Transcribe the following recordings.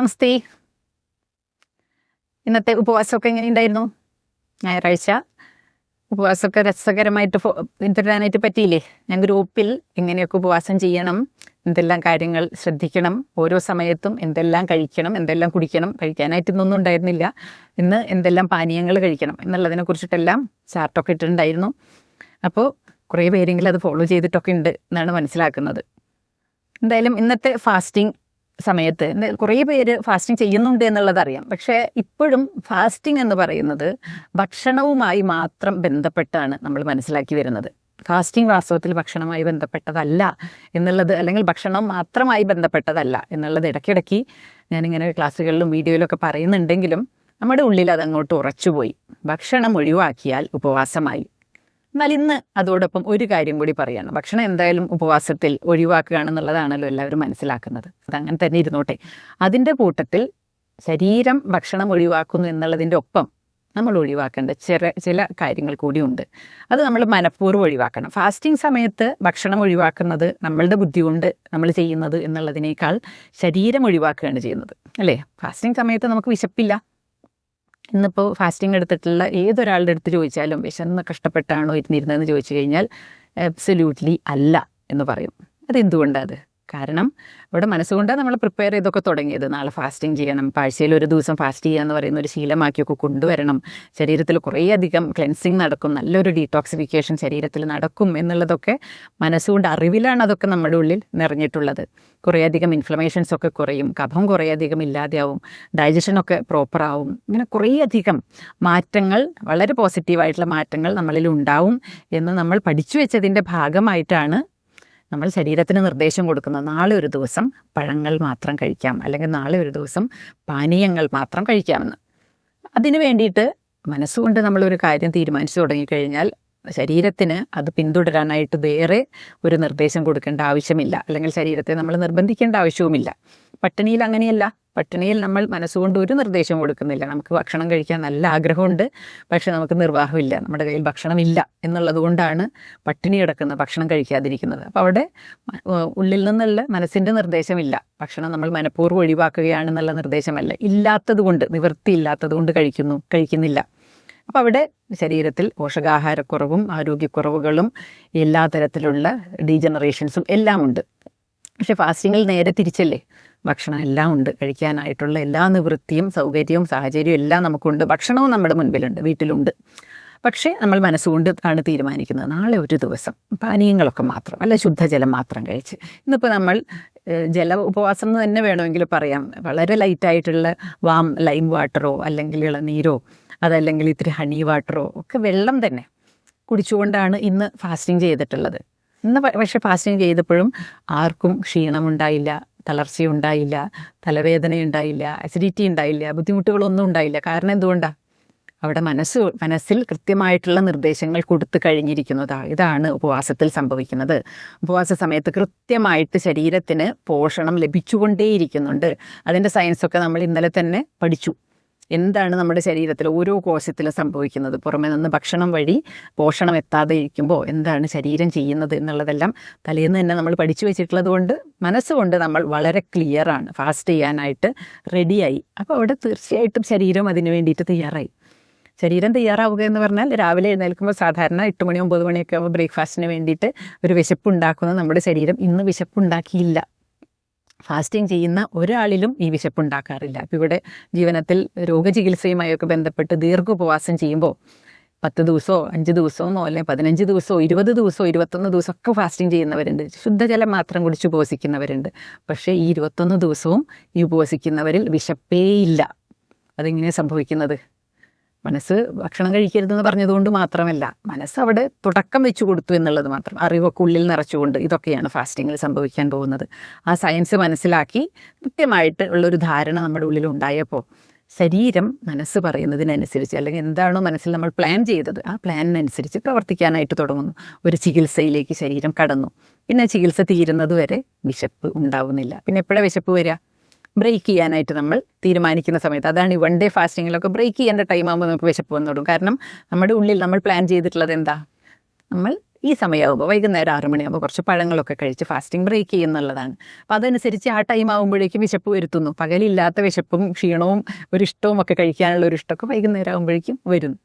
നമസ്തേ. ഇന്നത്തെ ഉപവാസമൊക്കെ എങ്ങനെയുണ്ടായിരുന്നു? ഞായറാഴ്ച. ഉപവാസമൊക്കെ രസകരമായിട്ട് പിന്തുടരാനായിട്ട് പറ്റിയില്ലേ? ഞാൻ ഗ്രൂപ്പിൽ എങ്ങനെയൊക്കെ ഉപവാസം ചെയ്യണം എന്തെല്ലാം കാര്യങ്ങൾ ശ്രദ്ധിക്കണം ഓരോ സമയത്തും എന്തെല്ലാം കഴിക്കണം എന്തെല്ലാം കുടിക്കണം കഴിക്കാനായിട്ട് ഇന്നൊന്നും ഉണ്ടായിരുന്നില്ല. ഇന്ന് എന്തെല്ലാം പാനീയങ്ങൾ കഴിക്കണം എന്നുള്ളതിനെ കുറിച്ചിട്ടെല്ലാം ചാർട്ടൊക്കെ ഇട്ടിട്ടുണ്ടായിരുന്നു. അപ്പോൾ കുറേ പേരെങ്കിലും അത് ഫോളോ ചെയ്തിട്ടൊക്കെ ഉണ്ട് എന്നാണ് മനസ്സിലാക്കുന്നത്. എന്തായാലും ഇന്നത്തെ ഫാസ്റ്റിംഗ് സമയത്ത് കുറേ പേര് ഫാസ്റ്റിംഗ് ചെയ്യുന്നുണ്ട് എന്നുള്ളത് അറിയാം. പക്ഷേ ഇപ്പോഴും ഫാസ്റ്റിംഗ് എന്ന് പറയുന്നത് ഭക്ഷണവുമായി മാത്രം ബന്ധപ്പെട്ടാണ് നമ്മൾ മനസ്സിലാക്കി വരുന്നത്. ഫാസ്റ്റിംഗ് വാസ്തവത്തിൽ ഭക്ഷണവുമായി ബന്ധപ്പെട്ടതല്ല എന്നുള്ളത് അല്ലെങ്കിൽ ഭക്ഷണം മാത്രമായി ബന്ധപ്പെട്ടതല്ല എന്നുള്ളത് ഇടയ്ക്കിടയ്ക്ക് ഞാനിങ്ങനെ ക്ലാസ്സുകളിലും വീഡിയോയിലൊക്കെ പറയുന്നുണ്ടെങ്കിലും നമ്മുടെ ഉള്ളിൽ അതങ്ങോട്ട് ഉറച്ചുപോയി. ഭക്ഷണം ഒഴിവാക്കിയാൽ ഉപവാസമായി. എന്നാൽ ഇന്ന് അതോടൊപ്പം ഒരു കാര്യം കൂടി പറയണം. ഭക്ഷണം എന്തായാലും ഉപവാസത്തിൽ ഒഴിവാക്കുകയാണെന്നുള്ളതാണല്ലോ എല്ലാവരും മനസ്സിലാക്കുന്നത്. അതങ്ങനെ തന്നെ ഇരുന്നോട്ടെ. അതിന്റെ കൂട്ടത്തിൽ ശരീരം ഭക്ഷണം ഒഴിവാക്കുന്നു എന്നുള്ളതിന്റെ ഒപ്പം നമ്മൾ ഒഴിവാക്കേണ്ട ചില ചില കാര്യങ്ങൾ കൂടിയുണ്ട് അത് നമ്മൾ മനഃപൂർവം ഒഴിവാക്കണം. ഫാസ്റ്റിംഗ് സമയത്ത് ഭക്ഷണം ഒഴിവാക്കുന്നത് നമ്മളുടെ ബുദ്ധി കൊണ്ട് നമ്മൾ ചെയ്യുന്നത് എന്നുള്ളതിനേക്കാൾ ശരീരം ഒഴിവാക്കുകയാണ് ചെയ്യുന്നത്. അല്ലേ? ഫാസ്റ്റിംഗ് സമയത്ത് നമുക്ക് വിശപ്പില്ല. ഇന്നിപ്പോൾ ഫാസ്റ്റിംഗ് എടുത്തിട്ടുള്ള ഏതൊരാളുടെ അടുത്ത് ചോദിച്ചാലും വിശന്ന് കഷ്ടപ്പെട്ടാണോ ഇരുന്നിരുന്നതെന്ന് ചോദിച്ചു കഴിഞ്ഞാൽ അബ്സല്യൂട്ട്ലി അല്ല എന്ന് പറയും. അതെന്തുകൊണ്ടാണ് അത്? കാരണം ഇവിടെ മനസ്സുകൊണ്ടാണ് നമ്മൾ പ്രിപ്പയർ ചെയ്തൊക്കെ തുടങ്ങിയത്. നാളെ ഫാസ്റ്റിംഗ് ചെയ്യണം ആഴ്ചയിൽ ഒരു ദിവസം ഫാസ്റ്റ് ചെയ്യുക എന്ന് പറയുന്ന ഒരു ശീലമാക്കിയൊക്കെ കൊണ്ടുവരണം. ശരീരത്തിൽ കുറേയധികം ക്ലെൻസിങ് നടക്കും നല്ലൊരു ഡീടോക്സിഫിക്കേഷൻ ശരീരത്തിൽ നടക്കും എന്നുള്ളതൊക്കെ മനസ്സുകൊണ്ട് അറിവിലാണ് അതൊക്കെ നമ്മുടെ ഉള്ളിൽ നിറഞ്ഞിട്ടുള്ളത്. കുറേയധികം ഇൻഫ്ലമേഷൻസ് ഒക്കെ കുറയും കഫം കുറേയധികം ഇല്ലാതെയാവും ഡൈജഷനൊക്കെ പ്രോപ്പറാവും ഇങ്ങനെ കുറേയധികം മാറ്റങ്ങൾ വളരെ പോസിറ്റീവായിട്ടുള്ള മാറ്റങ്ങൾ നമ്മളിൽ ഉണ്ടാവും എന്ന് നമ്മൾ പഠിച്ചു വെച്ചതിന്റെ ഭാഗമായിട്ടാണ് നമ്മൾ ശരീരത്തിന് നിർദ്ദേശം കൊടുക്കുന്നത് നാളെ ഒരു ദിവസം പഴങ്ങൾ മാത്രം കഴിക്കാം. അല്ലെങ്കിൽ നാളെ ഒരു ദിവസം പാനീയങ്ങൾ മാത്രം കഴിക്കാമെന്ന്. അതിനു വേണ്ടിയിട്ട് മനസ്സുകൊണ്ട് നമ്മളൊരു കാര്യം തീരുമാനിച്ചു തുടങ്ങിക്കഴിഞ്ഞാൽ ശരീരത്തിന് അത് പിന്തുടരാനായിട്ട് വേറെ ഒരു നിർദ്ദേശം കൊടുക്കേണ്ട ആവശ്യമില്ല. അല്ലെങ്കിൽ ശരീരത്തെ നമ്മൾ നിർബന്ധിക്കേണ്ട ആവശ്യവുമില്ല. പട്ടിണിയിൽ അങ്ങനെയല്ല. പട്ടിണിയിൽ നമ്മൾ മനസ്സുകൊണ്ട് ഒരു നിർദ്ദേശം കൊടുക്കുന്നില്ല. നമുക്ക് ഭക്ഷണം കഴിക്കാൻ നല്ല ആഗ്രഹമുണ്ട് പക്ഷെ നമുക്ക് നിർവാഹമില്ല. നമ്മുടെ കയ്യിൽ ഭക്ഷണമില്ല എന്നുള്ളത് കൊണ്ടാണ് പട്ടിണി കിടക്കുന്നത് ഭക്ഷണം കഴിക്കാതിരിക്കുന്നത്. അപ്പോൾ അവിടെ ഉള്ളിൽ നിന്നുള്ള മനസ്സിന്റെ നിർദ്ദേശമില്ല. ഭക്ഷണം നമ്മൾ മനഃപൂർവം ഒഴിവാക്കുകയാണെന്നുള്ള നിർദ്ദേശമല്ല. ഇല്ലാത്തത് കൊണ്ട് നിവൃത്തിയില്ലാത്തത് കൊണ്ട് കഴിക്കുന്നു കഴിക്കുന്നില്ല. അപ്പോൾ അവിടെ ശരീരത്തിൽ പോഷകാഹാരക്കുറവും ആരോഗ്യക്കുറവുകളും എല്ലാ തരത്തിലുള്ള ഡീജനറേഷൻസും എല്ലാം ഉണ്ട് പക്ഷേ ഫാസ്റ്റിങ്ങിൽ നേരെ തിരിച്ചല്ലേ? ഭക്ഷണം എല്ലാം ഉണ്ട്. കഴിക്കാനായിട്ടുള്ള എല്ലാ നിവൃത്തിയും സൗകര്യവും സാഹചര്യവും എല്ലാം നമുക്കുണ്ട്. ഭക്ഷണവും നമ്മുടെ മുൻപിലുണ്ട് വീട്ടിലുണ്ട്. പക്ഷേ നമ്മൾ മനസ്സുകൊണ്ട് ആണ് തീരുമാനിക്കുന്നത്. നാളെ ഒരു ദിവസം പാനീയങ്ങളൊക്കെ മാത്രം അല്ല ശുദ്ധജലം മാത്രം കഴിച്ച്. ഇന്നിപ്പോൾ നമ്മൾ ജല ഉപവാസം എന്ന് തന്നെ വേണമെങ്കിൽ പറയാം. വളരെ ലൈറ്റായിട്ടുള്ള വാം ലൈം വാട്ടറോ അല്ലെങ്കിൽ ഇളനീരോ അതല്ലെങ്കിൽ ഇത്തിരി ഹണി വാട്ടറോ ഒക്കെ വെള്ളം തന്നെ കുടിച്ചുകൊണ്ടാണ് ഇന്ന് ഫാസ്റ്റിംഗ് ചെയ്തിട്ടുള്ളത്. ഇന്ന് പക്ഷേ ഫാസ്റ്റിംഗ് ചെയ്തപ്പോഴും ആർക്കും ക്ഷീണമുണ്ടായില്ല. തളർച്ചയുണ്ടായില്ല തലവേദന ഉണ്ടായില്ല അസിഡിറ്റി ഉണ്ടായില്ല ബുദ്ധിമുട്ടുകളൊന്നും ഉണ്ടായില്ല. കാരണം എന്തുകൊണ്ടാണ് അവിടെ മനസ്സ് മനസ്സിൽ കൃത്യമായിട്ടുള്ള നിർദ്ദേശങ്ങൾ കൊടുത്തു കഴിഞ്ഞിരിക്കുന്നതാ. ഇതാണ് ഉപവാസത്തിൽ സംഭവിക്കുന്നത്. ഉപവാസ സമയത്ത് കൃത്യമായിട്ട് ശരീരത്തിന് പോഷണം ലഭിച്ചുകൊണ്ടേയിരിക്കുന്നുണ്ട്. അതിന്റെ സയൻസൊക്കെ നമ്മൾ ഇന്നലെ തന്നെ പഠിച്ചു. എന്താണ് നമ്മുടെ ശരീരത്തിൽ ഓരോ കോശത്തിലും സംഭവിക്കുന്നത്? പുറമെ നിന്ന് ഭക്ഷണം വഴി പോഷണം എത്താതെ ഇരിക്കുമ്പോൾ എന്താണ് ശരീരം ചെയ്യുന്നത് എന്നുള്ളതെല്ലാം തലേന്ന് തന്നെ നമ്മൾ പഠിച്ചു വെച്ചിട്ടുള്ളത് കൊണ്ട് മനസ്സുകൊണ്ട് നമ്മൾ വളരെ ക്ലിയറാണ് ഫാസ്റ്റ് ചെയ്യാനായിട്ട് റെഡിയായി അപ്പോൾ അവിടെ തീർച്ചയായിട്ടും ശരീരം അതിന് വേണ്ടിയിട്ട് തയ്യാറായി. ശരീരം തയ്യാറാവുക എന്ന് പറഞ്ഞാൽ രാവിലെ എഴുന്നേൽക്കുമ്പോൾ സാധാരണ എട്ട് മണി ഒമ്പത് മണിയൊക്കെ ആകുമ്പോൾ ബ്രേക്ക്ഫാസ്റ്റിന് വേണ്ടിയിട്ട് ഒരു വിശപ്പ് വിശപ്പുണ്ടാക്കുന്ന നമ്മുടെ ശരീരം ഇന്ന് വിശപ്പുണ്ടാക്കിയില്ല ഫാസ്റ്റിംഗ് ചെയ്യുന്ന ഒരാളിലും ഈ വിശപ്പുണ്ടാക്കാറില്ല. അപ്പോൾ ഇവിടെ ജീവനത്തിൽ രോഗചികിത്സയുമായൊക്കെ ബന്ധപ്പെട്ട് ദീർഘോപവാസം ചെയ്യുമ്പോൾ പത്ത് ദിവസമോ അഞ്ച് ദിവസമോ അല്ലെങ്കിൽ പതിനഞ്ച് ദിവസമോ ഇരുപത് ദിവസമോ ഇരുപത്തൊന്ന് ദിവസം ഒക്കെ ഫാസ്റ്റിംഗ് ചെയ്യുന്നവരുണ്ട്. ശുദ്ധജലം മാത്രം കുടിച്ച് ഉപവസിക്കുന്നവരുണ്ട്. പക്ഷേ ഈ ഇരുപത്തൊന്ന് ദിവസവും ഈ ഉപവസിക്കുന്നവരിൽ വിശപ്പേയില്ല. അതിങ്ങനെ സംഭവിക്കുന്നത്? മനസ്സ് ഭക്ഷണം കഴിക്കരുതെന്ന് പറഞ്ഞതുകൊണ്ട് മാത്രമല്ല മനസ്സ് അവിടെ തുടക്കം വെച്ചു കൊടുത്തു എന്നുള്ളത് മാത്രം. അറിവൊക്കെ ഉള്ളിൽ നിറച്ചുകൊണ്ട് ഇതൊക്കെയാണ് ഫാസ്റ്റിങ്ങിൽ സംഭവിക്കാൻ പോകുന്നത്. ആ സയൻസ് മനസ്സിലാക്കി കൃത്യമായിട്ട് ഉള്ളൊരു ധാരണ നമ്മുടെ ഉള്ളിൽ ഉണ്ടായപ്പോൾ ശരീരം മനസ്സ് പറയുന്നതിനനുസരിച്ച് അല്ലെങ്കിൽ എന്താണോ മനസ്സിൽ നമ്മൾ പ്ലാൻ ചെയ്തത് ആ പ്ലാനിനനുസരിച്ച് പ്രവർത്തിക്കാനായിട്ട് തുടങ്ങുന്നു. ഒരു ചികിത്സയിലേക്ക് ശരീരം കടന്നു. പിന്നെ ചികിത്സ തീരുന്നത് വരെ വിശപ്പ് ഉണ്ടാവുന്നില്ല. പിന്നെ എപ്പോഴാണ് വിശപ്പ് വരിക? ബ്രേക്ക് ചെയ്യാനായിട്ട് നമ്മൾ തീരുമാനിക്കുന്ന സമയത്ത്. അതാണ് ഈ വൺ ഡേ ഫാസ്റ്റിങ്ങിലൊക്കെ ബ്രേക്ക് ചെയ്യേണ്ട ടൈം ആകുമ്പോൾ നമുക്ക് വിശപ്പ് വന്നോടും കാരണം നമ്മുടെ ഉള്ളിൽ നമ്മൾ പ്ലാൻ ചെയ്തിട്ടുള്ളത് എന്താ? നമ്മൾ ഈ സമയമാകുമ്പോൾ വൈകുന്നേരം ആറ് മണിയാകുമ്പോൾ കുറച്ച് പഴങ്ങളൊക്കെ കഴിച്ച് ഫാസ്റ്റിംഗ് ബ്രേക്ക് ചെയ്യുന്നുള്ളതാണ് അപ്പോൾ അതനുസരിച്ച് ആ ടൈം ആകുമ്പോഴേക്കും വിശപ്പ് വരുത്തുന്നു. പകലില്ലാത്ത വിശപ്പും ക്ഷീണവും ഒരു ഇഷ്ടവും ഒക്കെ കഴിക്കാനുള്ള ഒരു ഇഷ്ടമൊക്കെ വൈകുന്നേരം ആകുമ്പോഴേക്കും വരുന്നു